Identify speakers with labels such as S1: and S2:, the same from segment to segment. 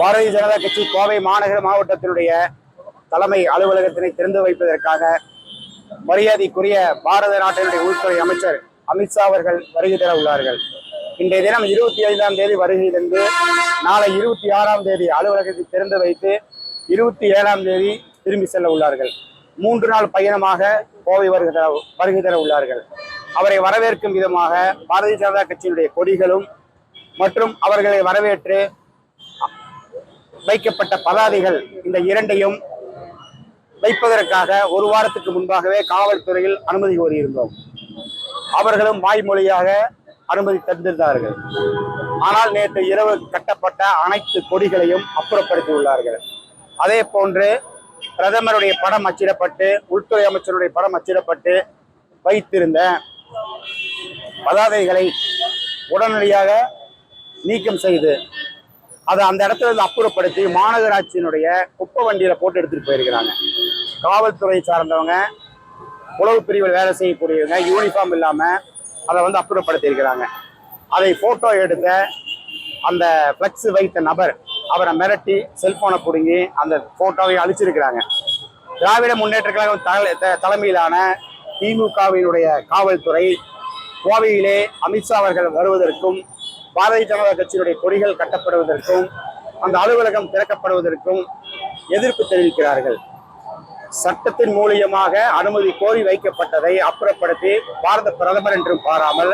S1: பாரதிய ஜனதா கட்சி கோவை மாநகர மாவட்டத்தினுடைய தலைமை அலுவலகத்தினை திறந்து வைப்பதற்காக மரியாதைக்குரிய பாரத நாட்டினுடைய உள்துறை அமைச்சர் அமித்ஷா அவர்கள் வருகை தர உள்ளார்கள். இன்றைய தினம் இருபத்தி ஐந்தாம் தேதி வருகை தந்து நாளை இருபத்தி ஆறாம் தேதி அலுவலகத்தை திறந்து வைத்து இருபத்தி ஏழாம் தேதி திரும்பி செல்ல உள்ளார்கள். மூன்று நாள் பயணமாக கோவை வருகை தர வருகை தர உள்ளார்கள். அவரை வரவேற்கும் விதமாக பாரதிய ஜனதா கட்சியினுடைய கொடிகளும் மற்றும் அவர்களை வரவேற்று வைக்கப்பட்ட பதாதைகள் இந்த இரண்டையும் வைப்பதற்காக ஒரு வாரத்துக்கு முன்பாகவே காவல்துறையில் அனுமதி கோரியிருந்தோம். அவர்களும் வாய்மொழியாக அனுமதி தந்திருந்தார்கள். ஆனால் நேற்று இரவு கட்டப்பட்ட அனைத்து கொடிகளையும் அப்புறப்படுத்தி உள்ளார்கள். அதே போன்று பிரதமருடைய படம் அச்சிடப்பட்டு உள்துறை அமைச்சருடைய படம் அச்சிடப்பட்டு வைத்திருந்த பதாதைகளை உடனடியாக நீக்கம் செய்து அதை அந்த இடத்துல இருந்து அப்புறப்படுத்தி மாநகராட்சியினுடைய குப்பை வண்டியில போட்டு எடுத்துட்டு போயிருக்கிறாங்க. காவல்துறை சார்ந்தவங்க உளவு பிரிவில் வேலை செய்யக்கூடியவங்க யூனிஃபார்ம் இல்லாம அதை வந்து அப்புறப்படுத்தி இருக்கிறாங்க அதை போட்டோ எடுத்த அந்த ஃப்ளெக்ஸ் வைத்த நபர் அவரை மிரட்டி செல்போனை பிடுங்கி அந்த போட்டோவை அழிச்சிருக்கிறாங்க. திராவிட முன்னேற்ற கழகம் தலைமையிலான திமுகவினுடைய காவல்துறை கோவையிலே அமித்ஷா அவர்கள் வருவதற்கும் பாரதிய ஜனதா கட்சியினுடைய கொடிகள் கட்டப்படுவதற்கும் அந்த அலுவலகம் திறக்கப்படுவதற்கும் எதிர்ப்பு தெரிவிக்கிறார்கள். சட்டத்தின் மூலியமாக அனுமதி கோரி வைக்கப்பட்டதை அப்புறப்படுத்தி பாரத பிரதமர் என்றும் பாராமல்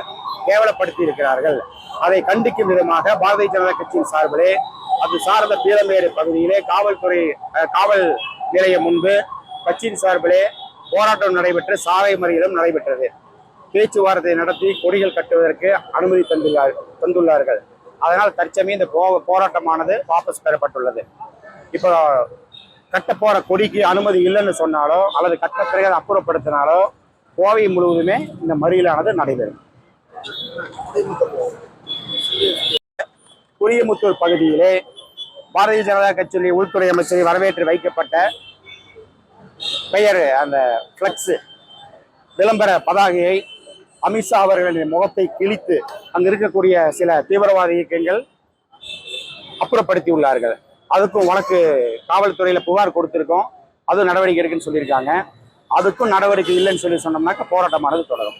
S1: கேவலப்படுத்தி இருக்கிறார்கள். அதை கண்டிக்கும் விதமாக பாரதிய ஜனதா கட்சியின் சார்பிலே அது சார்ந்த பீளமேடு பகுதியிலே காவல்துறை காவல் நிலையம் முன்பு கட்சியின் சார்பிலே போராட்டம் நடைபெற்று சாலை மறியலும் நடைபெற்றது. பேச்சுவார்த்தை நடத்தி கொடிகள் கட்டுவதற்கு அனுமதி தந்துள்ளார் தந்துள்ளார்கள். அதனால் தற்சமயம் இந்த போ போராட்டமானது வாபஸ் பெறப்பட்டுள்ளது. இப்போ கட்ட போற கொடிக்கு அனுமதி இல்லைன்னு சொன்னாலோ அல்லது கட்ட பிறகு அதை அப்புறப்படுத்தினாலோ கோவை முழுவதுமே இந்த மறியலானது நடைபெறும். குரியமுத்தூர் பகுதியிலே பாரதிய ஜனதா கட்சியுடைய உள்துறை அமைச்சரை வரவேற்று வைக்கப்பட்ட பெயர் அந்த ஃப்ளக்ஸு விளம்பர பதாகையை அமித்ஷா அவர்களின் முகத்தை கிழித்து அங்கு இருக்கக்கூடிய சில தீவிரவாத இயக்கங்கள் அப்புறப்படுத்தி உள்ளார்கள் அதுக்கும் வழக்கு காவல்துறையில புகார் கொடுத்திருக்கோம். அதுவும் நடவடிக்கை எடுக்குன்னு சொல்லியிருக்காங்க. அதுக்கும் நடவடிக்கை இல்லைன்னு சொல்லி சொன்னோம்னாக்க போராட்டமானது தொடரும்.